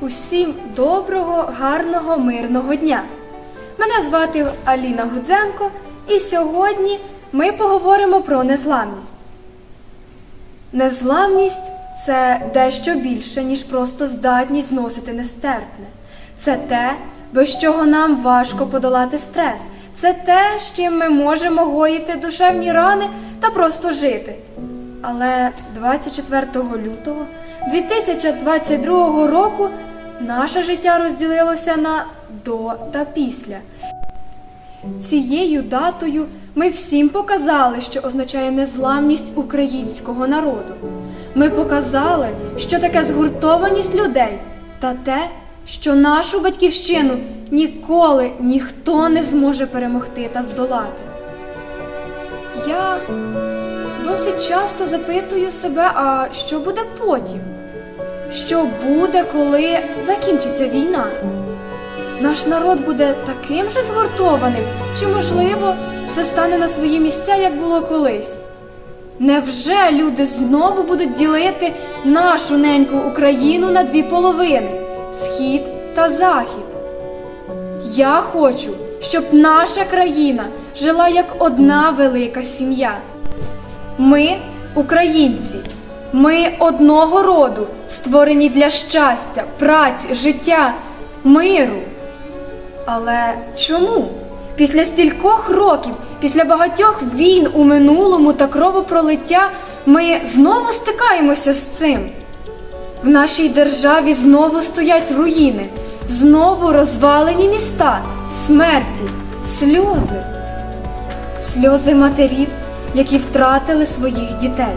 Усім доброго, гарного, мирного дня. Мене звати Аліна Гудзенко, і сьогодні ми поговоримо про незламність. Незламність це дещо більше, ніж просто здатність зносити нестерпне. Це те, без чого нам важко подолати стрес. Це те, з чим ми можемо гоїти душевні рани та просто жити. Але 24 лютого 2022 року наше життя розділилося на до та після. Цією датою ми всім показали, що означає незламність українського народу. Ми показали, що таке згуртованість людей та те, що нашу батьківщину ніколи ніхто не зможе перемогти та здолати. Я досить часто запитую себе, а що буде потім? Що буде, коли закінчиться війна? Наш народ буде таким же згуртованим, чи, можливо, все стане на свої місця, як було колись? Невже люди знову будуть ділити нашу неньку Україну на дві половини схід та захід? Я хочу, щоб наша країна жила як одна велика сім'я. Ми українці, ми одного роду, створені для щастя, праці, життя, миру. Але чому? Після стількох років, після багатьох війн у минулому та кровопролиття, ми знову стикаємося з цим. В нашій державі знову стоять руїни, знову розвалені міста, смерті, сльози, сльози матерів, які втратили своїх дітей,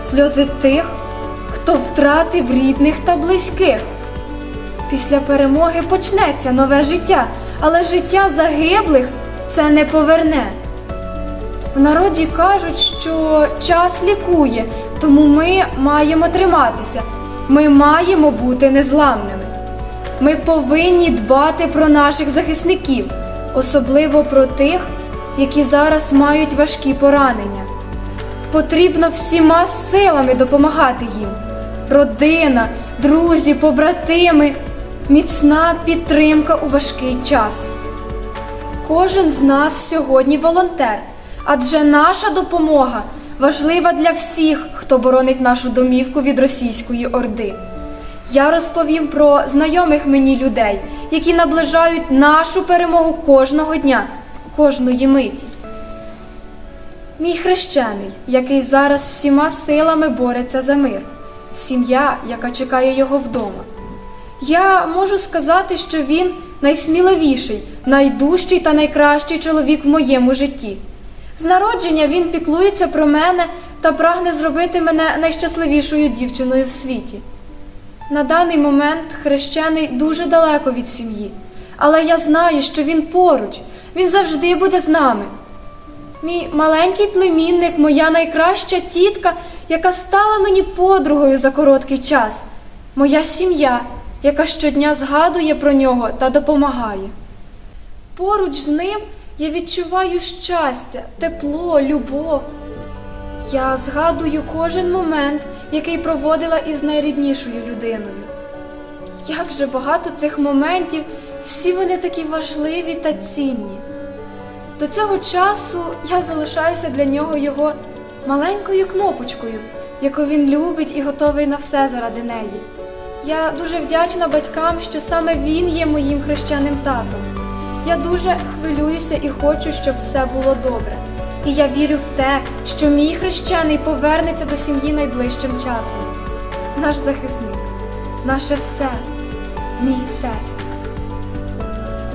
сльози тих, хто втратив рідних та близьких. Після перемоги почнеться нове життя, але життя загиблих це не поверне. В народі кажуть, що час лікує, тому ми маємо триматися, ми маємо бути незламними. Ми повинні дбати про наших захисників, особливо про тих, які зараз мають важкі поранення. Потрібно всіма силами допомагати їм. Родина, друзі, побратими, міцна підтримка у важкий час. Кожен з нас сьогодні волонтер, адже наша допомога важлива для всіх, хто боронить нашу домівку від російської орди. Я розповім про знайомих мені людей, які наближають нашу перемогу кожного дня, кожної миті. Мій хрещений, який зараз всіма силами бореться за мир, сім'я, яка чекає його вдома. Я можу сказати, що він найсміливіший, найдужчий та найкращий чоловік в моєму житті. З народження він піклується про мене та прагне зробити мене найщасливішою дівчиною в світі. На даний момент хрещений дуже далеко від сім'ї, але я знаю, що він поруч, він завжди буде з нами. Мій маленький племінник, моя найкраща тітка, яка стала мені подругою за короткий час, моя сім'я, яка щодня згадує про нього та допомагає. Поруч з ним я відчуваю щастя, тепло, любов. Я згадую кожен момент, який проводила із найріднішою людиною. Як же багато цих моментів, всі вони такі важливі та цінні. До цього часу я залишаюся для нього його маленькою кнопочкою, яку він любить і готовий на все заради неї. Я дуже вдячна батькам, що саме він є моїм хрещеним татом. Я дуже хвилююся і хочу, щоб все було добре. І я вірю в те, що мій хрещений повернеться до сім'ї найближчим часом. Наш захисник, наше все, мій всесвіт.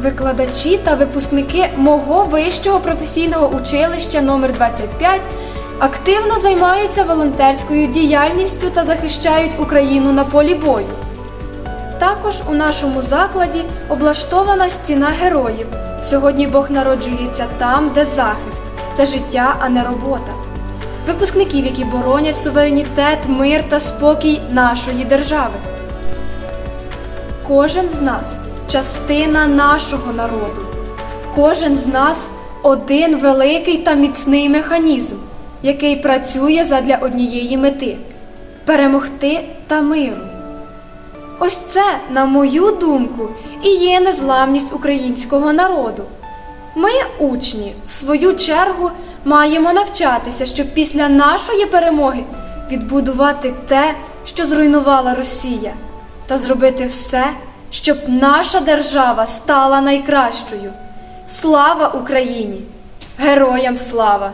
Викладачі та випускники мого вищого професійного училища номер 25 активно займаються волонтерською діяльністю та захищають Україну на полі бою. Також у нашому закладі облаштована стіна героїв. Сьогодні Бог народжується там, де захист це життя, а не робота. Випускників, які боронять суверенітет, мир та спокій нашої держави. Кожен з нас частина нашого народу. Кожен з нас один великий та міцний механізм, який працює задля однієї мети перемогти та миру. Ось це, на мою думку, і є незламність українського народу. Ми, учні, в свою чергу, маємо навчатися, щоб після нашої перемоги відбудувати те, що зруйнувала Росія, та зробити все, щоб наша держава стала найкращою. Слава Україні! Героям слава!